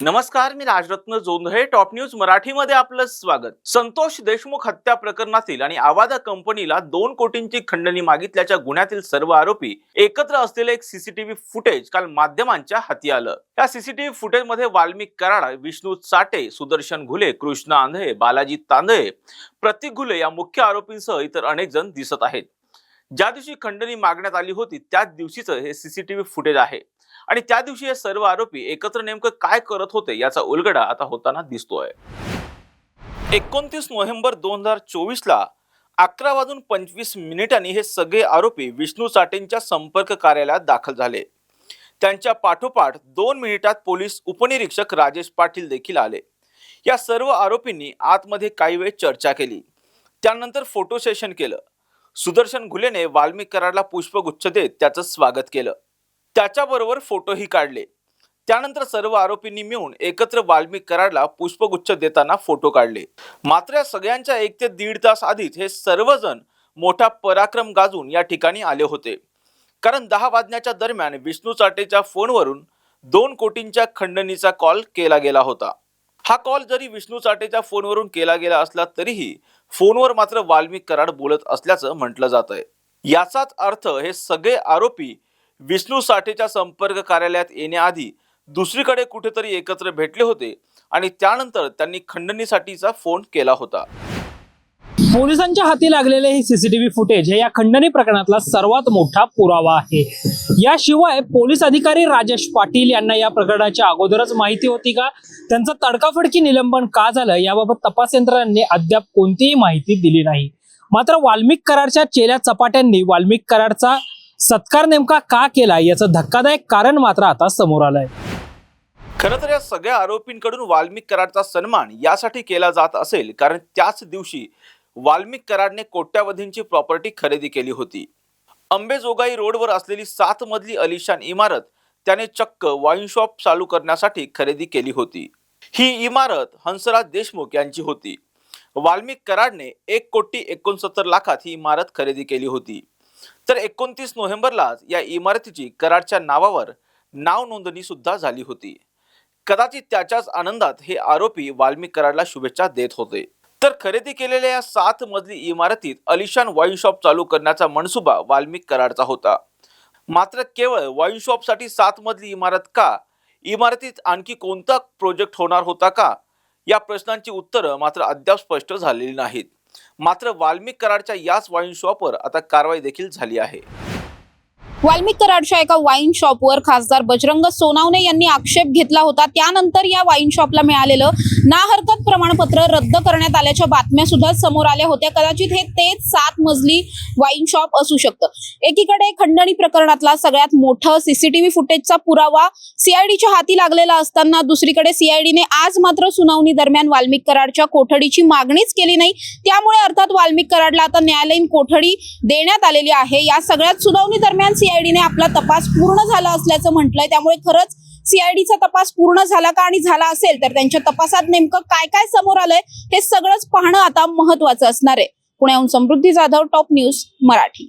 नमस्कार मी Rajratna Jondhale top news मराठीमध्ये आपलं स्वागत. संतोष देशमुख हत्या प्रकरणातील आणि आवादा कंपनीला दोन कोटींची खंडणी मागितल्याच्या गुन्ह्यातील सर्व आरोपी एकत्र असलेले एक सीसीटीव्ही फुटेज काल माध्यमांच्या हाती आलं. या सीसीटीव्ही फुटेजमध्ये वाल्मिक कराड विष्णू चाटे सुदर्शन घुले कृष्ण आंधळे बालाजी तांदळे प्रतीक घुले या मुख्य आरोपींसह इतर अनेक जण दिसत आहेत. ज्या दिवशी खंडणी मागण्यात आली होती त्याच दिवशीचं हे सीसीटीव्ही फुटेज आहे. आणि त्या दिवशी हे सर्व आरोपी एकत्र नेमकं काय करत होते याचा उलगडा आता होताना दिसतोय. एकोणतीस नोव्हेंबर दोन हजार चोवीस ला अकरा वाजून पंचवीस मिनिटांनी हे सगळे आरोपी विष्णू साठेंच्या संपर्क कार्यालयात दाखल झाले. त्यांच्या पाठोपाठ दोन मिनिटात पोलीस उपनिरीक्षक राजेश पाटील देखील आले. या सर्व आरोपींनी आतमध्ये काही वेळ चर्चा केली. त्यानंतर फोटो सेशन केलं. सुदर्शन घुलेने वाल्मिक कराडला पुष्पगुच्छ देत त्याचं स्वागत केलं. त्याच्याबरोबर फोटोही काढले. त्यानंतर सर्व आरोपींनी मिळून एकत्र वाल्मिक कराडला पुष्पगुच्छ देताना फोटो काढले. मात्र या सगळ्यांच्या एक ते दीड तास आधीच हे सर्वजण मोठा पराक्रम गाजून या ठिकाणी आले होते. कारण दहा वाजण्याच्या दरम्यान विष्णू चाटेच्या फोनवरून दोन कोटींच्या खंडणीचा कॉल केला गेला होता. हा कॉल जरी विष्णू चाटेच्या फोनवरून केला गेला असला तरीही फोनवर मात्र वाल्मिक कराड बोलत असल्याचं म्हटलं जात आहे याचाच अर्थ हे सगळे आरोपी विष्णू साठेच्या संपर्क कार्यालयात येण्याआधी दुसरीकडे कुठेतरी एकत्र भेटले होते आणि त्यानंतर त्यांनी खंडणीसाठीचा फोन केला होता. पोलिसांच्या हाती लागलेले हे सीसीटीव्ही फुटेज हे या खंडणी प्रकरणातला सर्वात मोठा पुरावा आहे. याशिवाय पोलीस अधिकारी राजेश पाटील यांना या प्रकरणाच्या अगोदरच माहिती होती का? त्यांचं तडकाफडकी निलंबन का झालं? याबाबत तपास यंत्रणांनी अद्याप कोणतीही माहिती दिली नाही. मात्र वाल्मिक कराडच्या चेल्या चपाट्यांनी वाल्मिक कराडचा सत्कार नेमका का केला? याचं धक्कादायक कारण मात्र आता समोर आलंय. खरं तर या सगळ्या आरोपींकडून वाल्मिक कराडचा सन्मान यासाठी केला जात असेल. कारण त्याच दिवशी वाल्मिक कराडने कोट्यावधींची प्रॉपर्टी खरेदी केली होती. अंबेजोगाई रोडवर असलेली सात मजली अलिशान इमारत त्याने चक्क वाईन शॉप चालू करण्यासाठी खरेदी केली होती. ही इमारत हंसराज देशमुख यांची होती. वाल्मिक कराडने एक कोटी एकोणसत्तर लाखात ही इमारत खरेदी केली होती. तर एकोणतीस नोव्हेंबरलाच या इमारतीची कराडच्या नावावर नाव नोंदणी सुद्धा झाली होती. कदाचित त्याच्याच आनंदात हे आरोपी वाल्मिक कराडला शुभेच्छा देत होते. तर खरेदी केलेल्या या सात मजली इमारतीत अलिशान वाईन शॉप चालू करण्याचा मनसुबा वाल्मिक कराडचा होता. मात्र केवळ वाईन शॉपसाठी सात मजली इमारत का? इमारतीत आणखी कोणता प्रोजेक्ट होणार होता का? या प्रश्नांची उत्तरं मात्र अद्याप स्पष्ट झालेली नाहीत. मात्र वाल्मिक कराडच्या याच वाईन शॉपवर आता कारवाई देखील झाली आहे. वाल्मिक कराडच्या एका वाईन शॉपवर खासदार बजरंग सोनावणे यांनी आक्षेप घेतला होता. त्यानंतर या वाईन शॉपला मिळालेलं ना हरकत प्रमाणपत्र रद्द करण्यात आल्याच्या बातम्या सुद्धा समोर आल्या होत्या. कदाचित हे तेच सात मजली वाईन शॉप असू शकतं. एकीकडे खंडणी प्रकरणातला सगळ्यात मोठं सीसीटीव्ही फुटेजचा पुरावा सीआयडीच्या हाती लागलेला असताना दुसरीकडे सीआयडीने आज मात्र सुनावणी दरम्यान वाल्मिक कराडच्या कोठडीची मागणीच केली नाही. त्यामुळे अर्थात वाल्मिक कराडला आता न्यायालयीन कोठडी देण्यात आलेली आहे. या सगळ्यात सुनावणी दरम्यान सीआयडीने आपला तपास पूर्ण झाला असल्याचं म्हटलंय. त्यामुळे खरंच सीआयडीचा तपास पूर्ण झाला का आणि झाला असेल तर त्यांच्या तपासात नेमकं काय काय समोर आलंय हे सगळंच पाहणं आता महत्वाचं असणार आहे. पुण्याहून समृद्धी जाधव टॉप न्यूज मराठी.